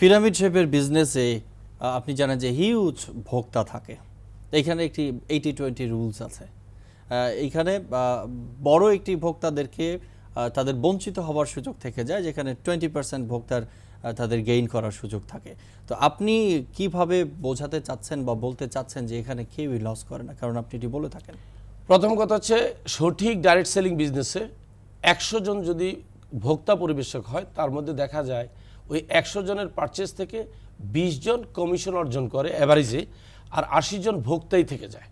Pyramid শেপের বিজনেসে আপনি জানেন যে হিউজ ভোক্তা থাকে। এখানে একটি এইটি টোয়েন্টি রুলস আছে। এইখানে বড় একটি ভোক্তাদেরকে তাদের বঞ্চিত হওয়ার সুযোগ থেকে যায়, যেখানে টোয়েন্টি পার্সেন্ট ভোক্তার তাদের গেইন করার সুযোগ থাকে। তো আপনি কীভাবে বোঝাতে চাচ্ছেন বা বলতে চাচ্ছেন যে এখানে কেউই লস করে না? কারণ আপনি এটি বলে থাকেন। প্রথম কথা হচ্ছে, সঠিক ডাইরেক্ট সেলিং বিজনেসে একশো জন যদি ভোক্তা পরিবেশক হয়, তার মধ্যে দেখা যায় ওই একশো জনের পারচেস থেকে বিশ জন কমিশন অর্জন করে অ্যাভারেজে আর আশি জন ভোক্তাই থেকে যায়।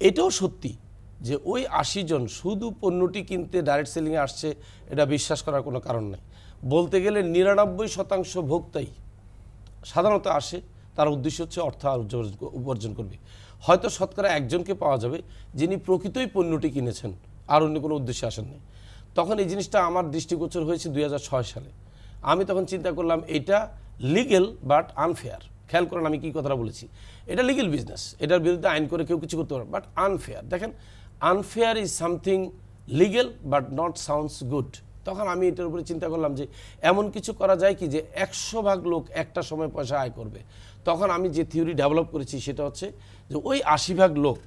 এটাও সত্যি যে ওই আশি জন শুধু পণ্যটি কিনতে ডাইরেক্ট সেলিংয়ে আসছে, এটা বিশ্বাস করার কোনো কারণ নেই। বলতে গেলে নিরানব্বই শতাংশ ভোক্তাই সাধারণত আসে, তার উদ্দেশ্য হচ্ছে অর্থ উপার্জন- করবে। হয়তো শতকরা একজনকে পাওয়া যাবে যিনি প্রকৃতই পণ্যটি কিনেছেন, আর অন্য কোনো উদ্দেশ্যে আসেননি তখন এই জিনিসটা আমার দৃষ্টিগোচর হয়েছে দু হাজার ছয় সালে। আমি তখন চিন্তা করলাম, এটা লিগেল বাট আনফেয়ার খেয়াল করেন আমি কি কথাটা বলেছি। এটা লিগেল বিজনেস এটার বিরুদ্ধে আইন করে কেউ কিছু করতে পারে বাট আনফেয়ার দেখেন unfair is something legal but not sounds good তখন আমি এটার উপরে চিন্তা করলাম যে, এমন কিছু করা যায় কি যে একশো ভাগ লোক একটা সময় পয়সা আয় করবে। তখন আমি যে থিওরি ডেভেলপ করেছি সেটা হচ্ছে যে ওই আশি ভাগ লোক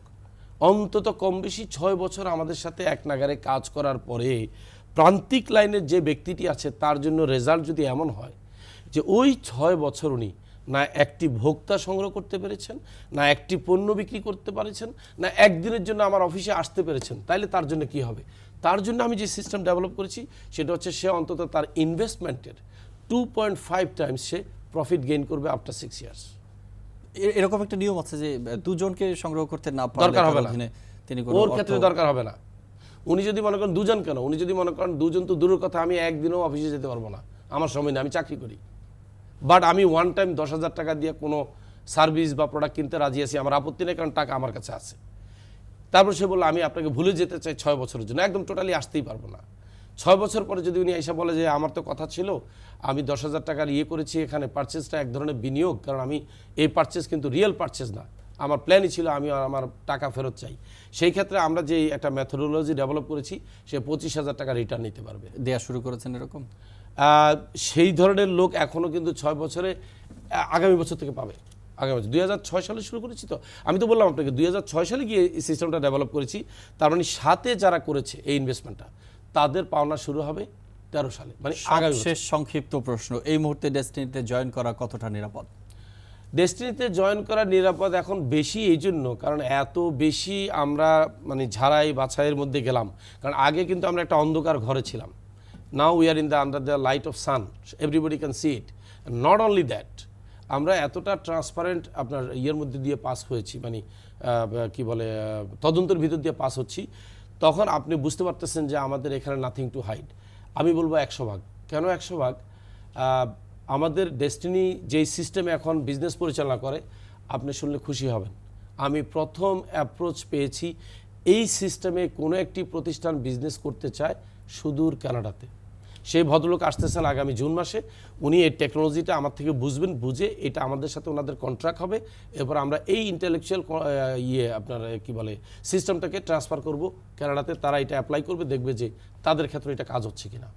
অন্তত কম বেশি ছয় বছর আমাদের সাথে এক নাগারে কাজ করার পরে প্রান্তিক লাইনের যে ব্যক্তিটি আছে, তার জন্য রেজাল্ট যদি এমন হয় যে ওই ছয় বছর উনি না একটি ভোক্তা সংগ্রহ করতে পেরেছেন, না একটি পণ্য বিক্রি করতে পেরেছেন, না একদিনের জন্য আমার অফিসে আসতে পেরেছেন, তাইলে তার জন্য কি হবে? তার জন্য আমি যে সিস্টেম ডেভেলপ করেছি, সেটা হচ্ছে সে অন্তত তার ইনভেস্টমেন্টের টু পয়েন্ট ফাইভ টাইমস সে প্রফিট গেইন করবে আফটার সিক্স ইয়ার্স এরকম একটা নিয়ম আছে যে দুজনকে সংগ্রহ করতে না পারলে দরকার হবে না। তিনি ওর ক্ষেত্রে দরকার হবে না। উনি যদি মনে করেন দুজন কেন? উনি যদি মনে করেন দুজন তো দূরের কথা আমি একদিনও অফিসে যেতে পারব না। আমার সময় নেই আমি চাকরি করি। বাট আমি ওয়ান টাইম দশ হাজার টাকা দিয়ে কোনো সার্ভিস বা প্রোডাক্ট কিনতে রাজি আছি আমার আপত্তি নেই কারণ টাকা আমার কাছে আছে। তারপর সে বলল আমি আপনাকে ভুলে যেতে চাই ছয় বছরের জন্য। একদম টোটালি আসতেই পারব না। ছয় বছর পরে যদি উনি এসে বলে যে আমার তো কথা ছিল আমি দশ হাজার টাকার ইয়ে করেছি এখানে পারচেসটা এক ধরনের বিনিয়োগ কারণ আমি এই পারচেস কিন্তু রিয়েল পারচেস না। আমার প্ল্যানই ছিল আমি আমার টাকা ফেরত চাই। সেই ক্ষেত্রে আমরা যে একটা মেথোডোলজি ডেভেলপ করেছি সে পঁচিশ হাজার টাকা রিটার্ন নিতে পারবে। দেয়া শুরু করেছেন এরকম? সেই ধরনের লোক এখনও কিন্তু ছয় বছরে আগামী বছর থেকে পাবে। আগামী বছর দুই হাজার ছয় সালে শুরু করেছি তো? আমি তো বললাম আপনাকে দুই হাজার ছয় সালে গিয়ে এই সিস্টেমটা ডেভেলপ করেছি তার মানে সাথে যারা করেছে এই ইনভেস্টমেন্টটা তাদের পাওনা শুরু হবে তেরো সালে মানে আগামী শেষ সংক্ষিপ্ত প্রশ্ন এই মুহূর্তে ডেস্টিনিতে জয়েন করা কতটা নিরাপদ? ডেস্টিনিতে জয়েন করা নিরাপদ এখন বেশি এই জন্য কারণ এত বেশি আমরা মানে ঝাড়াই বাছাইয়ের মধ্যে গেলাম। কারণ আগে কিন্তু আমরা একটা অন্ধকার ঘরে ছিলাম। Now we are in the under the light of sun everybody can see it not only that আমরা এতটা ট্রান্সপারেন্ট আপনার ইয়ের মধ্যে দিয়ে পাস হয়েছি মানে কি বলে তদন্তের ভিতর দিয়ে পাস হচ্ছি। তখন আপনি বুঝতে পারতেছেন যে আমাদের এখানে নাথিং টু হাইড আমি বলব একশো ভাগ। কেন একশো ভাগ? আমাদের ডেস্টিনি যেই সিস্টেমে এখন বিজনেস পরিচালনা করে, আপনি শুনলে খুশি হবেন। আমি প্রথম অ্যাপ্রোচ পেয়েছি, এই সিস্টেমে কোনো একটি প্রতিষ্ঠান বিজনেস করতে চায় সুদূর কানাডাতে। সেই ভদ্রলোক আসতেছেন আগামী জুন মাসে। উনি এই টেকনোলজিটা আমার থেকে বুঝবেন, বুঝে এটা আমাদের সাথে ওনাদের কন্ট্রাক্ট হবে। এরপর আমরা এই ইন্টেলেকচুয়াল ইয়ে আপনার কি বলে সিস্টেমটাকে ট্রান্সফার করব। কানাডাতে তারা এটা অ্যাপ্লাই করবে, দেখবে যে তাদের ক্ষেত্রে এটা কাজ হচ্ছে কিনা।